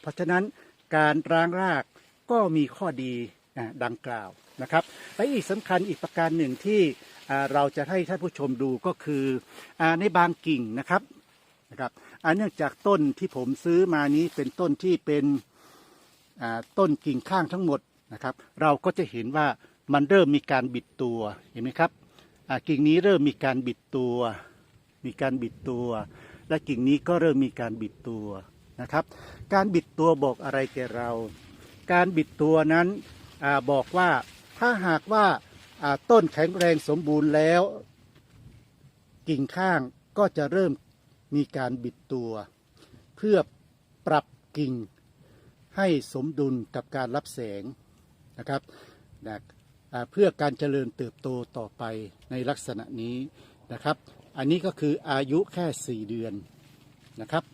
เพราะฉะนั้นการร้างรากก็มีข้อดีดังกล่าวนะครับ และอีกสำคัญอีกประการหนึ่งที่เราจะให้ท่านผู้ชมดูก็คือในบางกิ่งนะครับนะครับเนื่องจากต้นที่ผมซื้อมานี้เป็นต้นที่เป็นต้นกิ่งข้างทั้งหมดนะครับ เราก็จะเห็นว่ามันเริ่มมีการบิดตัวเห็นไหมครับกิ่งนี้เริ่มมีการบิดตัว มีการบิดตัว และกิ่งนี้ก็เริ่มมีการบิดตัว นะครับ การบิดตัวบอกอะไรแก่เรา การบิดตัวนั้นอบอกว่าถ้าหากว่าต้นแข็งแรงสมบูรณ์แล้ว กิ่งข้างก็จะเริ่มมีการบิดตัว เพื่อปรับกิ่งให้สมดุลกับการรับแสงนะครับนะเพื่อการเจริญเติบโตต่อไปในลักษณะนี้นะครับ อันนี้ก็คืออายุแค่ 4 เดือนนะครับ